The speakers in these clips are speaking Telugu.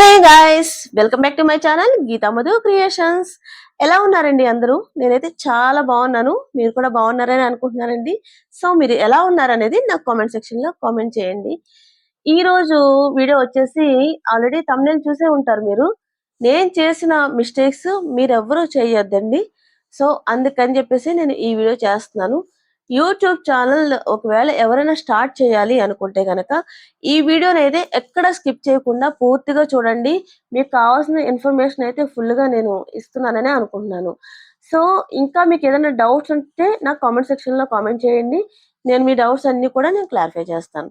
Hey guys welcome back to my channel Geetha Madhu creations. ఎలా ఉన్నారండి అందరూ? నేనైతే చాలా బాగున్నాను. మీరు కూడా బాగున్నారని అనుకుంటున్నారండి సో మీరు ఎలా ఉన్నారనేది నాకు కామెంట్ సెక్షన్లో కామెంట్ చేయండి. ఈ రోజు వీడియో వచ్చేసి ఆల్రెడీ తమ్నేల్ చూసే ఉంటారు మీరు. నేను చేసిన మిస్టేక్స్ మీరెవ్వరూ చేయొద్దండి. సో అందుకని చెప్పేసి నేను ఈ వీడియో చేస్తున్నాను. యూట్యూబ్ ఛానల్ ఒకవేళ ఎవరైనా స్టార్ట్ చేయాలి అనుకుంటే కనుక ఈ వీడియోని అయితే ఎక్కడ స్కిప్ చేయకుండా పూర్తిగా చూడండి. మీకు కావాల్సిన ఇన్ఫర్మేషన్ అయితే ఫుల్గా నేను ఇస్తున్నానని అనుకుంటున్నాను. సో ఇంకా మీకు ఏదైనా డౌట్స్ ఉంటే నాకు కామెంట్ సెక్షన్లో కామెంట్ చేయండి. నేను మీ డౌట్స్ అన్నీ కూడా నేను క్లారిఫై చేస్తాను.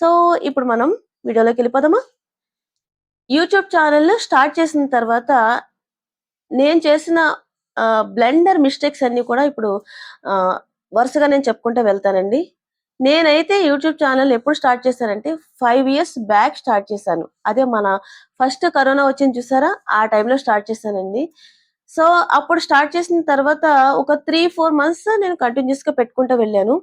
సో ఇప్పుడు మనం వీడియోలోకి వెళ్ళిపోదామా? యూట్యూబ్ ఛానల్ స్టార్ట్ చేసిన తర్వాత నేను చేసిన బ్లెండర్ మిస్టేక్స్ అన్నీ కూడా ఇప్పుడు వరుసగా నేను చెప్పుకుంటూ వెళ్తానండి. నేనైతే యూట్యూబ్ ఛానల్ ఎప్పుడు స్టార్ట్ చేశానంటే ఫైవ్ ఇయర్స్ బ్యాక్ స్టార్ట్ చేశాను. అదే మన ఫస్ట్ కరోనా వచ్చింది చూసారా? ఆ టైంలో స్టార్ట్ చేశానండి. సో అప్పుడు స్టార్ట్ చేసిన తర్వాత ఒక త్రీ ఫోర్ మంత్స్ నేను కంటిన్యూస్గా పెట్టుకుంటూ వెళ్ళాను.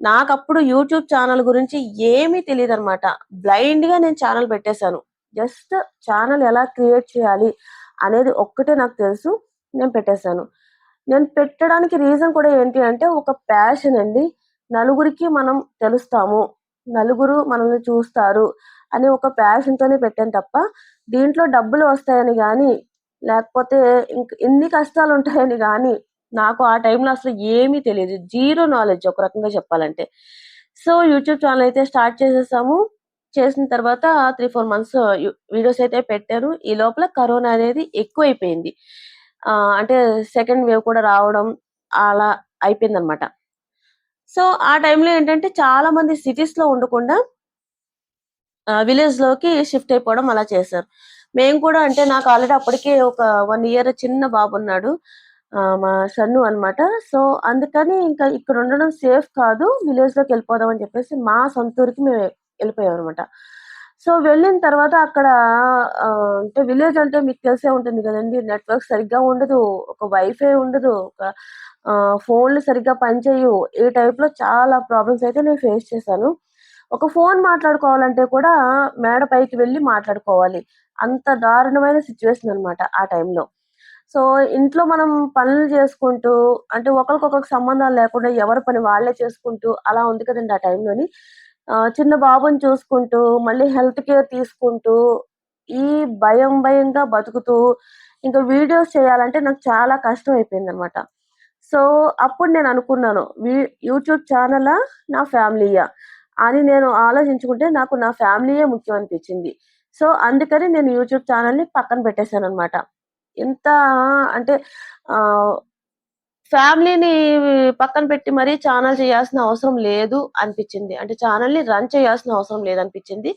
నాకు అప్పుడు యూట్యూబ్ ఛానల్ గురించి ఏమీ తెలియదు అనమాట బ్లైండ్గా నేను ఛానల్ పెట్టేశాను. జస్ట్ ఛానల్ ఎలా క్రియేట్ చేయాలి అనేది ఒక్కటే నాకు తెలుసు. నేను పెట్టేశాను. నేను పెట్టడానికి రీజన్ కూడా ఏంటి అంటే ఒక ప్యాషన్ అండి. నలుగురికి మనం తెలుస్తాము. నలుగురు మనల్ని చూస్తారు అని ఒక ప్యాషన్తోనే పెట్టాను తప్ప దీంట్లో డబ్బులు వస్తాయని కానీ లేకపోతే ఇంక ఎన్ని కష్టాలు ఉంటాయని కానీ నాకు ఆ టైంలో అసలు ఏమీ తెలియదు. జీరో నాలెడ్జ్ ఒక రకంగా చెప్పాలంటే. సో యూట్యూబ్ ఛానల్ అయితే స్టార్ట్ చేసేసాము. చేసిన తర్వాత త్రీ ఫోర్ మంత్స్ వీడియోస్ అయితే పెట్టాను. ఈ లోపల కరోనా అనేది ఎక్కువైపోయింది. అంటే సెకండ్ వేవ్ కూడా రావడం అలా అయిపోయింది అనమాట సో ఆ టైంలో ఏంటంటే చాలా మంది సిటీస్లో ఉండకుండా విలేజ్లోకి షిఫ్ట్ అయిపోవడం అలా చేశారు. మేము కూడా అంటే నాకు ఆల్రెడీ అప్పటికే ఒక వన్ ఇయర్ చిన్న బాబు ఉన్నాడు మా సన్ను అన్నమాట. సో అందుకని ఇంకా ఇక్కడ ఉండడం సేఫ్ కాదు విలేజ్లోకి వెళ్ళిపోదాం అని చెప్పేసి మా సొంతూరికి మేము వెళ్ళిపోయాం అనమాట సో వెళ్ళిన తర్వాత అక్కడ అంటే విలేజ్ అంటే మీకు తెలిసే ఉంటుంది కదండి నెట్వర్క్ సరిగ్గా ఉండదు ఒక వైఫై ఉండదు ఒక ఫోన్లు సరిగ్గా పనిచేయవు. ఈ టైప్లో చాలా ప్రాబ్లమ్స్ అయితే నేను ఫేస్ చేశాను. ఒక ఫోన్ మాట్లాడుకోవాలంటే కూడా మేడ పైకి వెళ్ళి మాట్లాడుకోవాలి. అంత దారుణమైన సిచ్యువేషన్ అనమాట ఆ టైంలో. సో ఇంట్లో మనం పనులు చేసుకుంటూ అంటే ఒకరికొకరికి సంబంధాలు లేకుండా ఎవరి పని వాళ్ళే చేసుకుంటూ అలా ఉంది కదండి ఆ టైంలోని. చిన్న బాబుని చూసుకుంటూ మళ్ళీ హెల్త్ కేర్ తీసుకుంటూ ఈ భయం భయంగా బతుకుతూ ఇంకా వీడియోస్ చేయాలంటే నాకు చాలా కష్టం అయిపోయింది అనమాట సో అప్పుడు నేను అనుకున్నాను వీ- యూట్యూబ్ ఛానలా నా ఫ్యామిలీయా అని నేను ఆలోచించుకుంటే నాకు నా ఫ్యామిలీయే ముఖ్యం అనిపించింది. సో అందుకని నేను యూట్యూబ్ ఛానల్ని పక్కన పెట్టేశాను అనమాట ఎంత అంటే ఫ్యామిలీని పక్కన పెట్టి మరీ ఛానల్ చేయాల్సిన అవసరం లేదు అనిపించింది. అంటే ఛానల్ని రన్ చేయాల్సిన అవసరం లేదు అనిపించింది.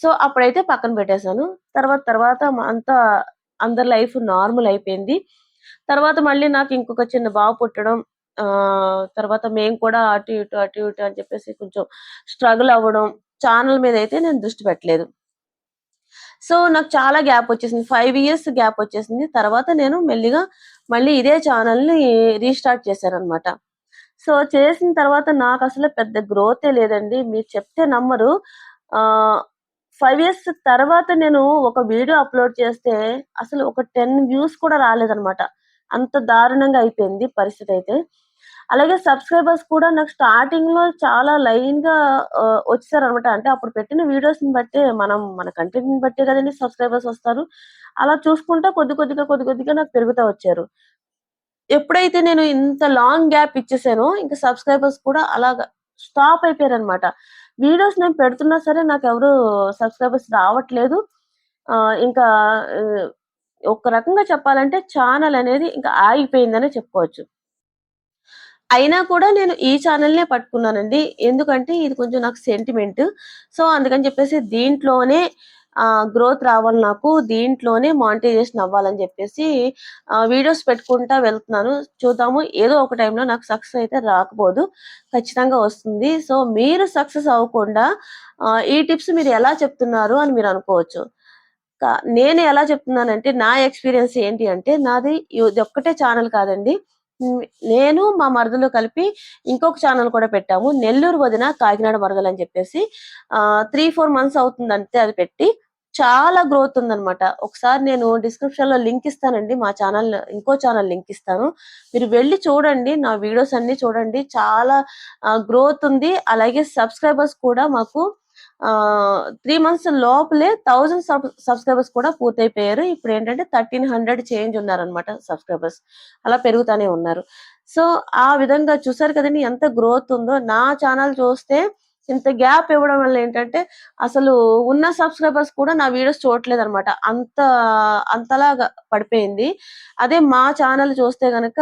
సో అప్పుడైతే పక్కన పెట్టేశాను. తర్వాత తర్వాత అంతా అందరి లైఫ్ నార్మల్ అయిపోయింది. తర్వాత మళ్ళీ నాకు ఇంకొక చిన్న బాబు పుట్టడం తర్వాత మేము కూడా అటు ఇటు అటు ఇటు అని చెప్పేసి కొంచెం స్ట్రగుల్ అవ్వడం ఛానల్ మీద అయితే నేను దృష్టి పెట్టలేదు. సో నాకు చాలా గ్యాప్ వచ్చేసింది. ఫైవ్ ఇయర్స్ గ్యాప్ వచ్చేసింది. తర్వాత నేను మెల్లిగా మళ్ళీ ఇదే ఛానల్ని రీస్టార్ట్ చేశారనమాట సో చేసిన తర్వాత నాకు అసలు పెద్ద గ్రోతే లేదండి. మీరు చెప్తే నమ్మరు. ఫైవ్ ఇయర్స్ తర్వాత నేను ఒక వీడియో అప్లోడ్ చేస్తే అసలు ఒక టెన్ వ్యూస్ కూడా రాలేదనమాట అంత దారుణంగా అయిపోయింది పరిస్థితి అయితే. అలాగే సబ్స్క్రైబర్స్ కూడా నాకు స్టార్టింగ్లో చాలా లైన్గా వచ్చారు అనమాట అంటే అప్పుడు పెట్టిన వీడియోస్ని బట్టి మనం మన కంటెంట్ని బట్టే కదండి సబ్స్క్రైబర్స్ వస్తారు. అలా చూసుకుంటా కొద్ది కొద్దిగా కొద్ది కొద్దిగా నాకు పెరుగుతూ వచ్చారు. ఎప్పుడైతే నేను ఇంత లాంగ్ గ్యాప్ ఇచ్చేసానో ఇంకా సబ్స్క్రైబర్స్ కూడా అలాగా స్టాప్ అయిపోయారు అనమాట వీడియోస్ నేను పెడుతున్నా సరే నాకు ఎవరు సబ్స్క్రైబర్స్ రావట్లేదు. ఇంకా ఒక రకంగా చెప్పాలంటే ఛానల్ అనేది ఇంకా ఆగిపోయిందనే చెప్పుకోవచ్చు. అయినా కూడా నేను ఈ ఛానల్నే పట్టుకున్నానండి. ఎందుకంటే ఇది కొంచెం నాకు సెంటిమెంట్ సో అందుకని చెప్పేసి దీంట్లోనే గ్రోత్ రావాలి నాకు. దీంట్లోనే మానిటైజేషన్ అవ్వాలని చెప్పేసి వీడియోస్ పెట్టుకుంటా వెళ్తున్నాను. చూద్దాము. ఏదో ఒక టైంలో నాకు సక్సెస్ అయితే రాకపోదు. ఖచ్చితంగా వస్తుంది. సో మీరు సక్సెస్ అవ్వకుండా ఈ టిప్స్ మీరు ఎలా చెప్తున్నారు అని మీరు అనుకోవచ్చు. కా- నేను ఎలా చెప్తున్నానంటే నా ఎక్స్పీరియన్స్ ఏంటి అంటే నాది ఇది ఒక్కటే ఛానల్ కాదండి. నేను మా మరదలు కలిపి ఇంకొక ఛానల్ కూడా పెట్టాము నెల్లూరు వదిన కాకినాడ మరదలు అని చెప్పేసి త్రీ ఫోర్ మంత్స్ అవుతుంది అంతే అది పెట్టి చాలా గ్రోత్ ఉందన్నమాట. ఒకసారి నేను డిస్క్రిప్షన్లో లింక్ ఇస్తానండి. మా ఛానల్ ఇంకో ఛానల్ లింక్ ఇస్తాను. మీరు వెళ్ళి చూడండి. నా వీడియోస్ అన్ని చూడండి. చాలా గ్రోత్ ఉంది. అలాగే సబ్స్క్రైబర్స్ కూడా మాకు త్రీ మంత్స్ లోపలే థౌజండ్ సబ్ సబ్స్క్రైబర్స్ కూడా పూర్తయిపోయారు. ఇప్పుడు ఏంటంటే థర్టీన్ హండ్రెడ్ చేంజ్ ఉన్నారన్నమాట సబ్స్క్రైబర్స్. అలా పెరుగుతానే ఉన్నారు. సో, ఆ విధంగా చూసారు కదండి ఎంత గ్రోత్ ఉందో. నా ఛానల్ చూస్తే ఇంత గ్యాప్ ఇవ్వడం వల్ల ఏంటంటే అసలు ఉన్న సబ్స్క్రైబర్స్ కూడా నా వీడియోస్ చూడట్లేదు అనమాట అంత అంతలాగా పడిపోయింది. అదే మా ఛానల్ చూస్తే గనక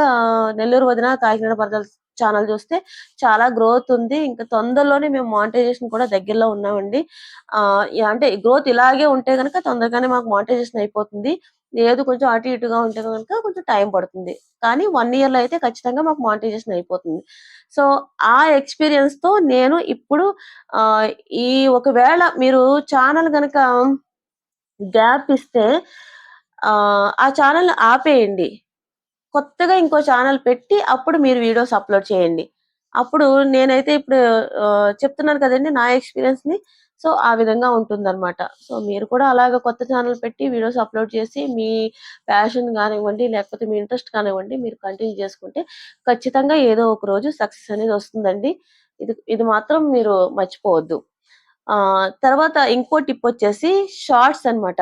నెల్లూరు వదిన, కాకినాడ మరదలు ఛానల్ చూస్తే చాలా గ్రోత్ ఉంది. ఇంకా తొందరలోనే మేము మానిటైజేషన్ కూడా దగ్గరలో ఉన్నామండి. అంటే గ్రోత్ ఇలాగే ఉంటే కనుక తొందరగానే మాకు మానిటైజేషన్ అయిపోతుంది. లేదు కొంచెం అటు ఇటుగా ఉంటే కనుక కొంచెం టైం పడుతుంది. కానీ 1 ఇయర్‌లో అయితే ఖచ్చితంగా మాకు మానిటైజేషన్ అయిపోతుంది. సో, ఆ ఎక్స్పీరియన్స్తో నేను ఇప్పుడు ఈ ఒకవేళ మీరు ఛానల్ గనక గ్యాప్ ఇస్తే ఆ ఛానల్ ఆపేయండి. కొత్తగా ఇంకో ఛానల్ పెట్టి అప్పుడు మీరు వీడియోస్ అప్‌లోడ్ చేయండి. అప్పుడు నేనైతే ఇప్పుడు చెప్తున్నాను కదండి నా ఎక్స్‌పీరియన్స్‌ని. సో, ఆ విధంగా ఉంటుందన్నమాట. సో, మీరు కూడా అలాగా కొత్త ఛానల్ పెట్టి వీడియోస్ అప్‌లోడ్ చేసి మీ ప్యాషన్ కానివ్వండి లేకపోతే మీ ఇంట్రెస్ట్ కానివ్వండి మీరు కంటిన్యూ చేసుకుంటే ఖచ్చితంగా ఏదో ఒక రోజు సక్సెస్ అనేది వస్తుందండి. ఇది ఇది మాత్రం మీరు మర్చిపోవద్దు. తర్వాత ఇంకో టిప్ వచ్చేసి షార్ట్స్ అన్నమాట.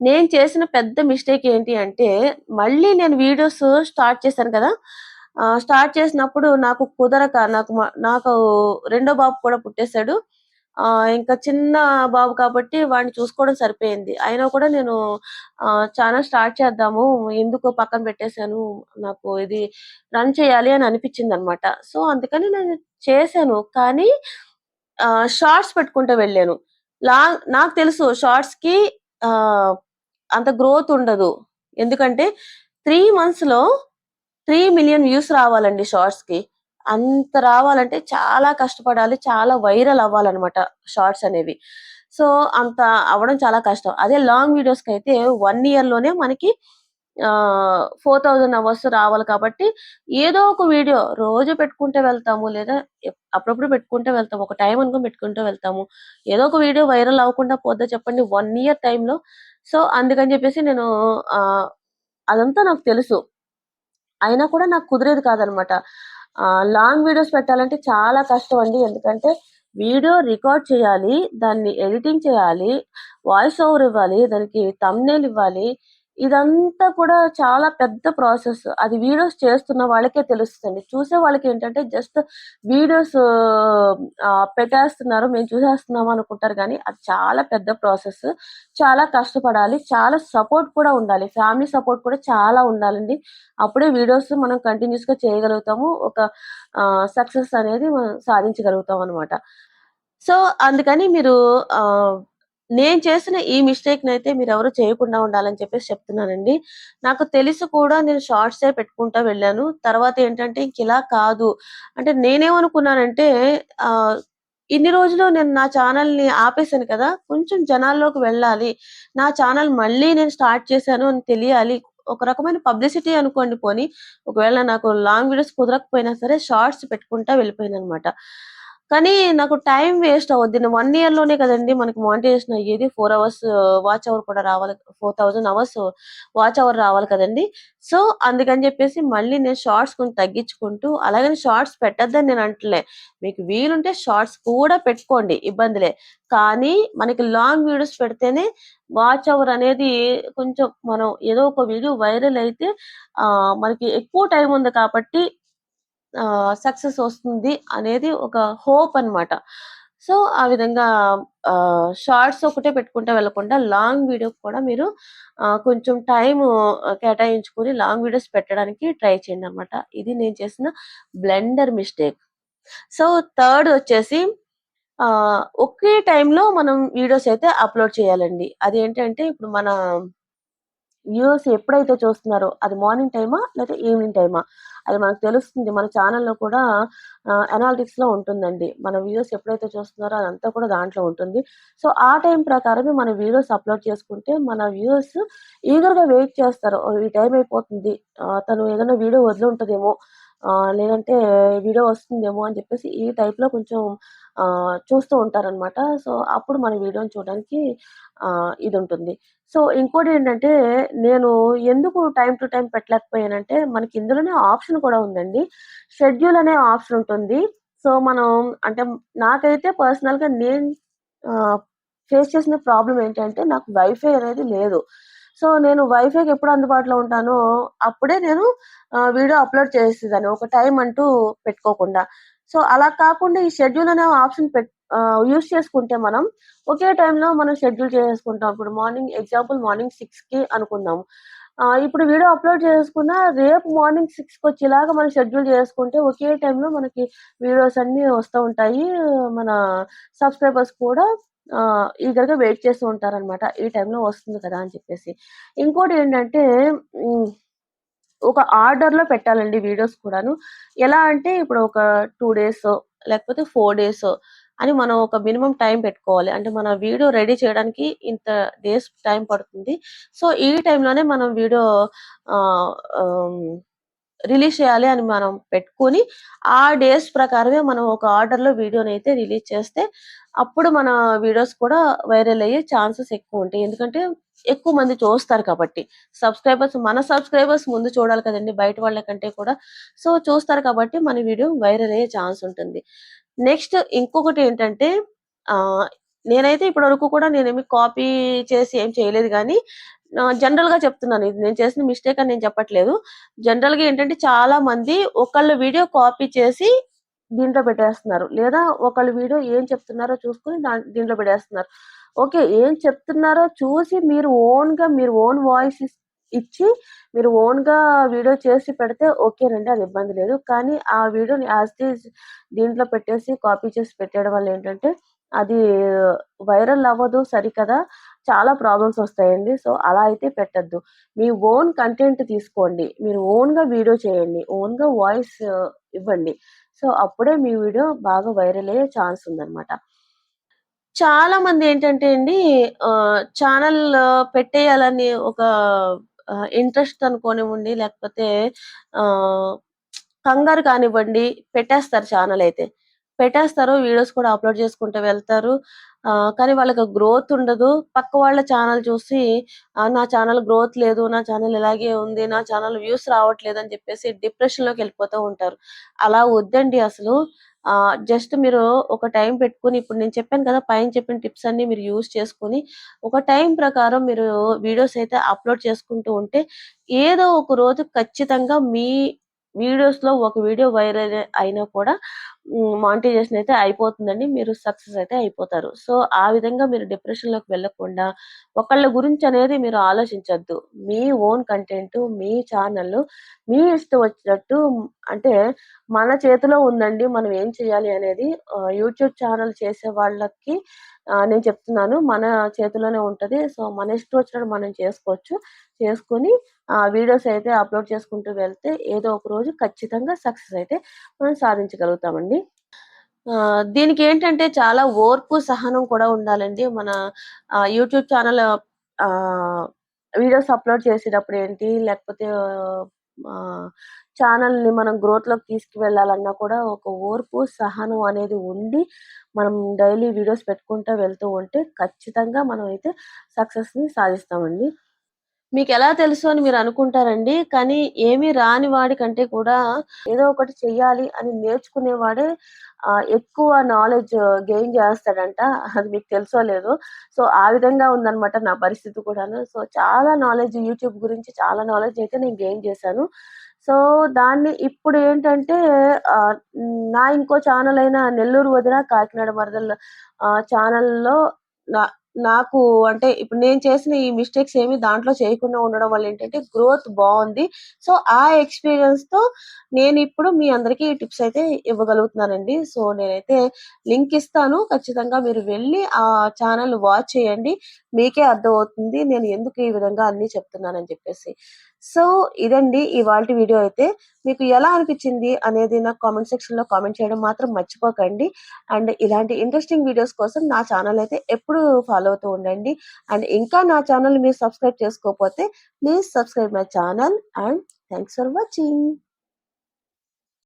నేను చేసిన పెద్ద మిస్టేక్ ఏంటి అంటే మళ్ళీ నేను వీడియోస్ స్టార్ట్ చేశాను కదా! స్టార్ట్ చేసినప్పుడు నాకు కుదరక నాకు నాకు రెండో బాబు కూడా పుట్టేసాడు. ఇంకా చిన్న బాబు కాబట్టి వాడిని చూసుకోవడం సరిపోయింది. అయినా కూడా నేను చాలా స్టార్ట్ చేద్దాము. ఎందుకో పక్కన పెట్టేసాను. నాకు ఇది రన్ చేయాలి అని అనిపించింది అనమాట సో, అందుకని నేను చేశాను. కానీ షార్ట్స్ పెట్టుకుంటూ వెళ్ళాను. లాంగ్ నాకు తెలుసు షార్ట్స్‌కి కి అంత గ్రోత్ ఉండదు. ఎందుకంటే త్రీ మంత్స్‌లో 3,000,000 వ్యూస్ రావాలండి షార్ట్స్‌కి. అంత రావాలంటే చాలా కష్టపడాలి. చాలా వైరల్ అవ్వాలన్నమాట షార్ట్స్ అనేవి. సో, అంత అవ్వడం చాలా కష్టం. అదే లాంగ్ వీడియోస్కి అయితే వన్ ఇయర్‌లోనే మనకి ఫోర్ థౌజండ్ అవర్స్ రావాలి కాబట్టి ఏదో ఒక వీడియో రోజు పెట్టుకుంటూ వెళ్తాము. లేదా అప్పుడప్పుడు పెట్టుకుంటూ వెళ్తాము. ఒక టైం అనుకో పెట్టుకుంటూ వెళ్తాము. ఏదో ఒక వీడియో వైరల్ అవ్వకుండా పోద్దా చెప్పండి వన్ ఇయర్ టైంలో సో, అందుకని చెప్పేసి నేను అదంతా నాకు తెలుసు. అయినా కూడా నాకు కుదిరేది కాదనమాట లాంగ్ వీడియోస్ పెట్టాలంటే చాలా కష్టం అండి. ఎందుకంటే వీడియో రికార్డ్ చేయాలి. దాన్ని ఎడిటింగ్ చేయాలి. వాయిస్ ఓవర్ ఇవ్వాలి. దానికి తమ్నేల్ ఇవ్వాలి. ఇదంతా కూడా చాలా పెద్ద ప్రాసెస్. అది వీడియోస్ చేస్తున్న వాళ్ళకే తెలుస్తుంది చూసే వాళ్ళకి ఏంటంటే జస్ట్ వీడియోస్ పెట్టేస్తున్నారు. మేము చూసేస్తున్నాము అనుకుంటారు కానీ అది చాలా పెద్ద ప్రాసెస్. చాలా కష్టపడాలి. చాలా సపోర్ట్ కూడా ఉండాలి. ఫ్యామిలీ సపోర్ట్ కూడా చాలా ఉండాలండి. అప్పుడే వీడియోస్ మనం కంటిన్యూస్గా చేయగలుగుతాము. ఒక సక్సెస్ అనేది మనం సాధించగలుగుతాం అనమాట సో, అందుకని మీరు నేను చేసిన ఈ మిస్టేక్ నైతే మీరు ఎవరు చేయకుండా ఉండాలని చెప్పేసి చెప్తున్నానండి. నాకు తెలిసి కూడా నేను షార్ట్సే పెట్టుకుంటా వెళ్ళాను. తర్వాత ఏంటంటే ఇంకిలా కాదు. అంటే నేనేమనుకున్నానంటే ఆహ్, ఇన్ని రోజులు నేను నా ఛానల్‌ని ఆపేసాను కదా! కొంచెం జనాల్లోకి వెళ్ళాలి. నా ఛానల్ మళ్ళీ నేను స్టార్ట్ చేశాను అని తెలియాలి. ఒక రకమైన పబ్లిసిటీ అనుకోండి పోనీ. ఒకవేళ నాకు లాంగ్ వీడియోస్ కుదరకపోయినా సరే షార్ట్స్ పెట్టుకుంటా వెళ్ళిపోయానన్నమాట. కానీ నాకు టైం వేస్ట్ అవుద్ది. 1 ఇయర్‌లోనే కదండీ మనకి మానిటైజేషన్ అయ్యేది. ఫోర్ అవర్స్ వాచ్ అవర్ కూడా రావాలి. 4000 అవర్స్ వాచ్ అవర్ రావాలి కదండీ! సో, అందుకని చెప్పేసి మళ్ళీ నేను షార్ట్స్ కొంచెం తగ్గించుకుంటూ అలాగని షార్ట్స్ పెట్టొద్దని నేను అంటలే. మీకు వీలుంటే షార్ట్స్ కూడా పెట్టుకోండి ఇబ్బందిలే. కానీ మనకి లాంగ్ వీడియోస్ పెడితేనే వాచ్ అవర్ అనేది కొంచెం మనం ఏదో ఒక వీడియో వైరల్ అయితే మనకి ఎక్కువ టైం ఉంది కాబట్టి సక్సెస్ వస్తుంది అనేది ఒక హోప్ అన్నమాట. సో, ఆ విధంగా షార్ట్స్ ఒకటే పెట్టుకుంటే వెళ్ళకుండా లాంగ్ వీడియో కూడా మీరు కొంచెం టైం కేటాయించుకొని లాంగ్ వీడియోస్ పెట్టడానికి ట్రై చేయండి అనమాట ఇది నేను చేసిన బ్లెండర్ మిస్టేక్. సో, థర్డ్ వచ్చేసి ఒకే టైంలో మనం వీడియోస్ అయితే అప్‌లోడ్ చేయాలండి. అదేంటంటే ఇప్పుడు మన వ్యూవర్స్ ఎప్పుడైతే చూస్తున్నారో అది మార్నింగ్ టైమా? లేతే ఈవినింగ్ టైమా? అది మనకు తెలుస్తుంది. మన ఛానల్లో కూడా ఆహ్, అనాలిటిక్స్‌లో ఉంటుందండి. మన వ్యూస్ ఎప్పుడైతే చూస్తున్నారో అదంతా కూడా దాంట్లో ఉంటుంది. సో, ఆ టైం ప్రకారమే మన వీడియోస్ అప్‌లోడ్ చేసుకుంటే మన వ్యూవర్స్ ఈగర్‌గా వెయిట్ చేస్తారు. ఈ టైం అయిపోతుంది. తను ఏదైనా వీడియో వదిలి ఉంటుందేమో లేదంటే వీడియో వస్తుందేమో అని చెప్పేసి ఈ టైప్‌లో కొంచెం చూస్తూ ఉంటారనమాట సో అప్పుడు మన వీడియోని చూడడానికి ఇది ఉంటుంది సో ఇంకోటి ఏంటంటే నేను ఎందుకు టైం టు టైం పెట్టలేకపోయానంటే మనకి ఇందులోనే ఆప్షన్ కూడా ఉందండి. షెడ్యూల్ అనే ఆప్షన్ ఉంటుంది. సో మనం అంటే నాకైతే పర్సనల్గా నేను ఫేస్ చేసిన ప్రాబ్లం ఏంటంటే నాకు వైఫై అనేది లేదు. సో నేను వైఫైకి ఎప్పుడు అందుబాటులో ఉంటానో అప్పుడే నేను వీడియో అప్లోడ్ చేసేదాన్ని. ఒక టైం అంటూ పెట్టుకోకుండా. సో అలా కాకుండా ఈ షెడ్యూల్ అనే ఆప్షన్ పెట్ యూస్ చేసుకుంటే మనం ఒకే టైంలో మనం షెడ్యూల్ చేసుకుంటాం. ఇప్పుడు మార్నింగ్ ఎగ్జాంపుల్ మార్నింగ్ సిక్స్కి అనుకుందాం. ఇప్పుడు వీడియో అప్లోడ్ చేసుకున్న రేపు మార్నింగ్ సిక్స్కి వచ్చేలాగా మనం షెడ్యూల్ చేసుకుంటే ఒకే టైంలో మనకి వీడియోస్ అన్ని వస్తూ ఉంటాయి. మన సబ్స్క్రైబర్స్ కూడా ఈగర్గా వెయిట్ చేస్తూ ఉంటారనమాట ఈ టైంలో వస్తుంది కదా అని చెప్పేసి. ఇంకోటి ఏంటంటే ఒక ఆర్డర్లో పెట్టాలండి వీడియోస్ కూడాను. ఎలా అంటే ఇప్పుడు ఒక టూ డేస్ లేకపోతే ఫోర్ డేస్ అని మనం ఒక మినిమం టైం పెట్టుకోవాలి. అంటే మన వీడియో రెడీ చేయడానికి ఇంత డేస్ టైం పడుతుంది. సో ఈ టైంలోనే మనం వీడియో రిలీజ్ చేయాలి అని మనం పెట్టుకొని ఆ డేస్ ప్రకారమే మనం ఒక ఆర్డర్లో వీడియోని అయితే రిలీజ్ చేస్తే అప్పుడు మన వీడియోస్ కూడా వైరల్ అయ్యే ఛాన్సెస్ ఎక్కువ ఉంటాయి. ఎందుకంటే ఎక్కువ మంది చూస్తారు కాబట్టి. సబ్స్క్రైబర్స్ మన సబ్స్క్రైబర్స్ ముందు చూడాలి కదండి. బయట వాళ్ళ కంటే కూడా. సో చూస్తారు కాబట్టి మన వీడియో వైరల్ అయ్యే ఛాన్స్ ఉంటుంది. నెక్స్ట్ ఇంకొకటి ఏంటంటే నేనైతే ఇప్పటి వరకు కూడా నేనేమి కాపీ చేసి ఏం చేయలేదు కానీ జనరల్గా చెప్తున్నాను. ఇది నేను చేసిన మిస్టేక్ అని నేను చెప్పట్లేదు. జనరల్గా ఏంటంటే చాలా మంది ఒకళ్ళ వీడియో కాపీ చేసి దీంట్లో పెట్టేస్తున్నారు. లేదా ఒకళ్ళు వీడియో ఏం చెప్తున్నారో చూసుకుని దీంట్లో పెట్టేస్తున్నారు. ఓకే ఏం చెప్తున్నారో చూసి మీరు ఓన్గా మీరు ఓన్ వాయిస్ ఇచ్చి మీరు ఓన్గా వీడియో చేసి పెడితే ఓకేనండి అది ఇబ్బంది లేదు. కానీ ఆ వీడియోని యాజ్ దీంట్లో పెట్టేసి కాపీ చేసి పెట్టేయడం వల్ల ఏంటంటే అది వైరల్ అవ్వదు సరికదా. చాలా ప్రాబ్లమ్స్ వస్తాయండి. సో అలా అయితే పెట్టద్దు. మీ ఓన్ కంటెంట్ తీసుకోండి. మీరు ఓన్గా వీడియో చేయండి. ఓన్గా వాయిస్ ఇవ్వండి. సో అప్పుడే మీ వీడియో బాగా వైరల్ అయ్యే ఛాన్స్ ఉందన్నమాట. చాలా మంది ఏంటంటే అండి ఛానల్ పెట్టేయాలని ఒక ఇంట్రెస్ట్ అనుకోనివ్వండి లేకపోతే కంగారు కానివ్వండి పెట్టేస్తారు ఛానల్ అయితే. పెట్టేస్తారు వీడియోస్ కూడా అప్లోడ్ చేసుకుంటూ వెళ్తారు. కానీ వాళ్ళకి గ్రోత్ ఉండదు. పక్క వాళ్ళ ఛానల్ చూసి నా ఛానల్ గ్రోత్ లేదు నా ఛానల్ ఇలాగే ఉంది నా ఛానల్ వ్యూస్ రావట్లేదు అని చెప్పేసి డిప్రెషన్లోకి వెళ్ళిపోతూ ఉంటారు. అలా వద్దండి అసలు. జస్ట్ మీరు ఒక టైం పెట్టుకుని ఇప్పుడు నేను చెప్పాను కదా పైన చెప్పిన టిప్స్ అన్ని మీరు యూస్ చేసుకుని ఒక టైం ప్రకారం మీరు వీడియోస్ అయితే అప్లోడ్ చేసుకుంటూ ఉంటే ఏదో ఒక రోజు ఖచ్చితంగా మీ వీడియోస్లో ఒక వీడియో వైరల్ అయినా కూడా మానిటైజేషన్ అయితే అయిపోతుందండి. మీరు సక్సెస్ అయితే అయిపోతారు. సో ఆ విధంగా మీరు డిప్రెషన్లోకి వెళ్ళకుండా ఒకళ్ళ గురించి అనేది మీరు ఆలోచించద్దు. మీ ఓన్ కంటెంట్ మీ ఛానల్ మీ ఇష్టం వచ్చినట్టు అంటే మన చేతిలో ఉందండి. మనం ఏం చేయాలి అనేది యూట్యూబ్ ఛానల్ చేసే వాళ్ళకి నేను చెప్తున్నాను. మన చేతిలోనే ఉంటుంది. సో మన ఇష్టం వచ్చినట్టు మనం చేసుకోవచ్చు. చేసుకొని ఆ వీడియోస్ అయితే అప్లోడ్ చేసుకుంటూ వెళ్తే ఏదో ఒక రోజు ఖచ్చితంగా సక్సెస్ అయితే మనం సాధించగలుగుతామండి. దీనికి ఏంటంటే చాలా ఓర్పు సహనం కూడా ఉండాలండి. మన యూట్యూబ్ ఛానల్ వీడియోస్ అప్లోడ్ చేసేటప్పుడు ఏంటి లేకపోతే ఛానల్ని మనం గ్రోత్లోకి తీసుకువెళ్ళాలన్నా కూడా ఒక ఓర్పు సహనం అనేది ఉండి మనం డైలీ వీడియోస్ పెట్టుకుంటూ వెళ్తూ ఉంటే ఖచ్చితంగా మనం అయితే సక్సెస్ని సాధిస్తామండి. మీకు ఎలా తెలుసు అని మీరు అనుకుంటారండి కానీ ఏమీ రాని వాడి కంటే కూడా ఏదో ఒకటి చెయ్యాలి అని నేర్చుకునేవాడే ఎక్కువ నాలెడ్జ్ గెయిన్ uh, చేస్తాడంట. అది మీకు తెలుసో లేదు. సో ఆ విధంగా ఉందనమాట నా పరిస్థితి కూడాను. సో చాలా నాలెడ్జ్ యూట్యూబ్ గురించి చాలా నాలెడ్జ్ అయితే నేను గెయిన్ చేశాను. సో దాన్ని ఇప్పుడు ఏంటంటే నా ఇంకో ఛానల్ అయిన నెల్లూరు వదిన కాకినాడ మరదల ఛానల్లో నా నాకు అంటే ఇప్పుడు నేను చేసిన ఈ మిస్టేక్స్ ఏమి దాంట్లో చేయకుండా ఉండడం వల్ల ఏంటంటే గ్రోత్ బాగుంది. సో ఆ ఎక్స్పీరియన్స్తో నేను ఇప్పుడు మీ అందరికి టిప్స్ అయితే ఇవ్వగలుగుతున్నానండి. సో నేనైతే లింక్ ఇస్తాను. ఖచ్చితంగా మీరు వెళ్ళి ఆ ఛానల్ వాచ్ చేయండి. మీకే అర్థమవుతుంది నేను ఎందుకు ఈ విధంగా అన్ని చెప్తున్నానని చెప్పేసి. సో ఇదండి ఇవాళ వీడియో అయితే. మీకు ఎలా అనిపించింది అనేది నాకు కామెంట్ సెక్షన్లో కామెంట్ చేయడం మాత్రం మర్చిపోకండి. అండ్ ఇలాంటి ఇంట్రెస్టింగ్ వీడియోస్ కోసం నా ఛానల్ అయితే ఎప్పుడు ఫాలో అవుతూ ఉండండి. అండ్ ఇంకా నా ఛానల్ మీరు సబ్స్క్రైబ్ చేసుకోకపోతే please subscribe my channel and thanks for watching